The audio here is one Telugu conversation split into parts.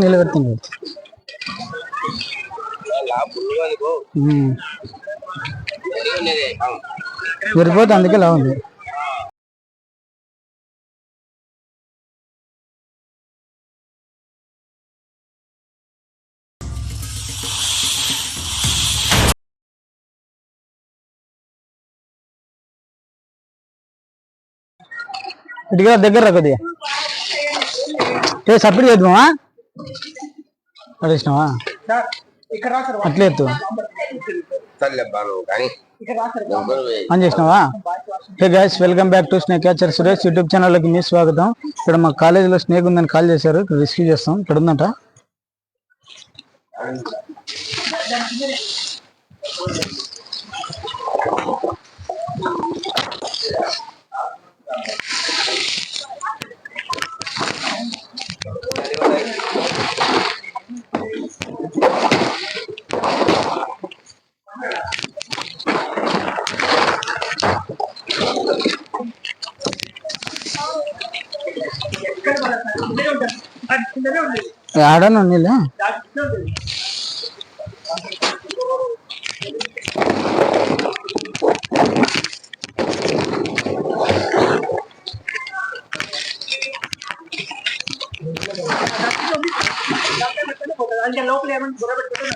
నిలబెడుతుంది విరిపోతే అందుకే ఇలా ఉంది. ఇటుగా దగ్గర కొద్దిగా. ఏ సపరేట్ చేద్దామా? పడేసినావా? అట్లే ఎత్తు. ఆన్ చేసినావా? Hey guys welcome back to snake catcher Suresh YouTube ఛానల్కి మీ స్వాగతం. ఇక్కడ మా కాలేజీలో స్నేక్ ఉందని కాల్ చేశారు ఇక్కడ రిసీవ్ చేస్తాం. ఇక్కడ ఉందంట. ఆడను నీళ్ళ లోపల ఏమన్నా గొడవ పెట్టుకుంటే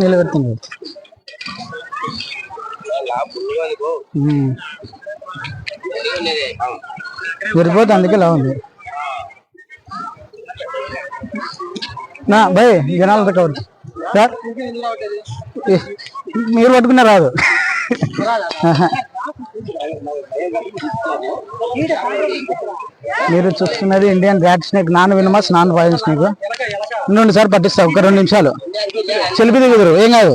నిలబెడుతుంది. ఉమ్. విరిపోతే అందుకే ఇలా ఉంది. నా భయ్ జనాలతో కవర్. సార్ ఏ, మీరు పట్టుకున్న రాదు? మీరు చూస్తున్నది Indian rat snake non venomous non voile snake నుండి సార్ పట్టిస్తా. ఒక రెండు నిమిషాలు. చెలిపి దిగుదురు. ఏం కాదు?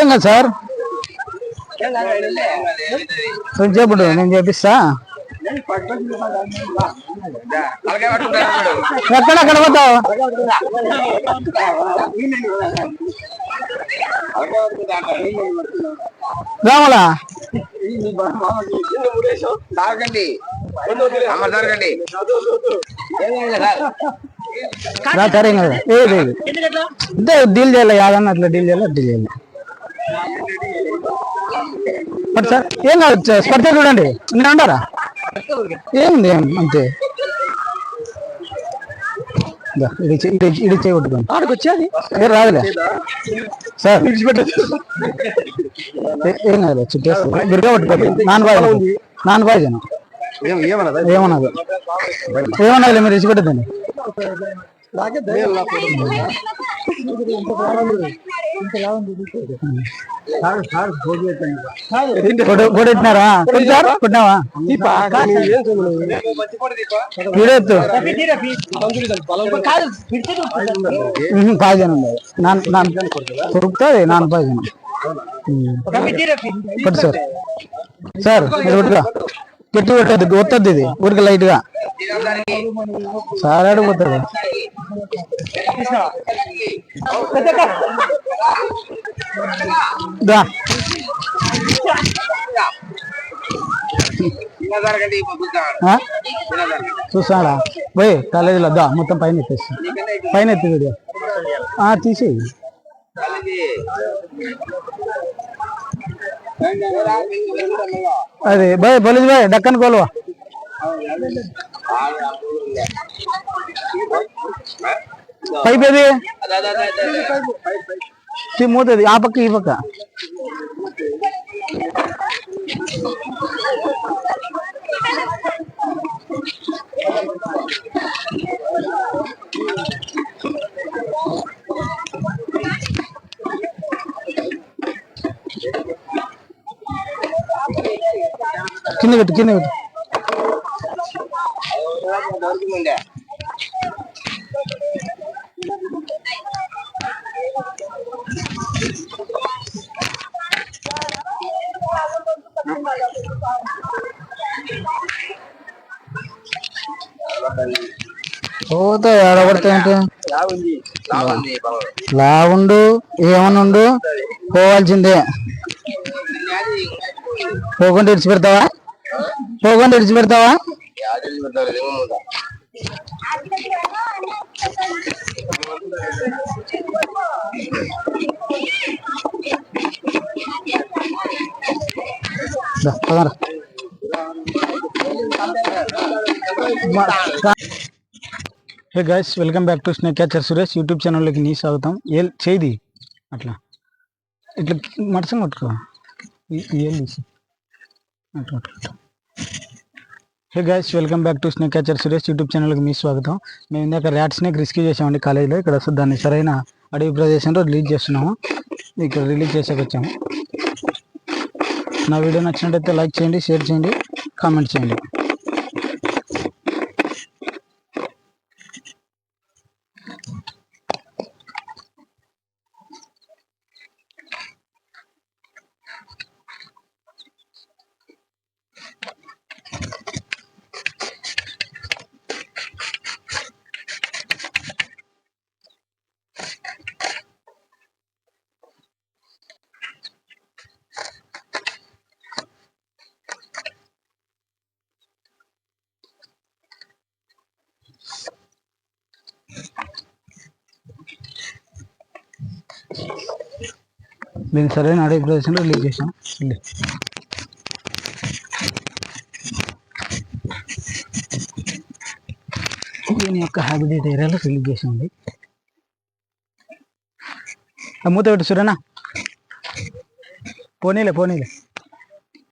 ఏం కాదు సార్? చెప్పుడు నేను చేపిస్తా ఎక్కడ అక్కడ పోతావు? రామలా? తాగండి. అమ్మ తాగండి. ఏం కాదు ఏది ఏది డీల్ చేయాలి? యాదన్న అట్లా డీల్ చేయాలి? డీల్ చేయాలి? సార్ ఏం కాదు స్పర్శ చూడండి. మీరు అంటారా? ఏముంది అంతే? ఇది ఇది చేయగొట్టుకోండి. ఆడికి వచ్చేది ఏ రాదులే. సార్ ఏ- కాదు చుట్టేస్తా పట్టుకోండి. నాన్ పాయిజన్ నాన్ ఏమన్నది? ఏమన్నది? మీరు ఇచ్చిపెట్టద్దండి ఫోటో ఫోటో ఇచ్చినారా కొట్టారు కొట్టినావా? ఉహు, పాయిజన్ దొరుకుతుంది నాన్ పాయిజన్. కొట్టు సార్. సార్ మీరు కొట్టుగా గట్టి కొట్టద్దు వస్తుంది ఇది ఊరికి లైట్గా. సారాడు పోతుంది చూసాడా? పోయి కాలేజీలో దా మొత్తం పైన ఎత్తేసి. పైన ఎత్తి వీడియో. తీసి తీసేయి అది బాయ్ బలిజ్ బాయ్ డక్కన్ కోలువా. పైప్ ఏది? తీ మూతది ఆ పక్క ఈ కింద పెట్టు కింద పెట్టు. పోతా పోతే లావుండు ఏమన్నా ఉండు పోవాల్సిందే. పోకుండా ఇడిచి పోగొని పోకుండా పెడతావా? Hey guys welcome back to snake catcher Suresh YouTube ఛానల్లోకి నీ స్వాగతం. ఏ చేది అట్లా. ఇట్లా మడసం కొట్టుకో. ఏం తీసి. అట్లా అట్లా. Hey guys welcome back to snake catcher Suresh YouTube ఛానల్కి మీ స్వాగతం. మేము ఇందాక ర్యాట్ స్నేక్ రిస్క్ చేసామండి కాలేజీలో. ఇక్కడ అసలు దాన్ని సరైన అడవి ప్రదేశంలో రిలీజ్ చేస్తున్నాము. ఇక్కడ రిలీజ్ చేసాక వచ్చాము. నా వీడియో నచ్చినట్టయితే లైక్ చేయండి షేర్ చేయండి కామెంట్ చేయండి. దీన్ని సరైన అడవి ప్రదేశంలో రిలీజ్ చేసాం. దీని యొక్క హ్యాబిటేట్ ఏరియాలో రిలీజ్ చేసింది మూత పెట్టు సురేనా. పోనీలే పోనీలే.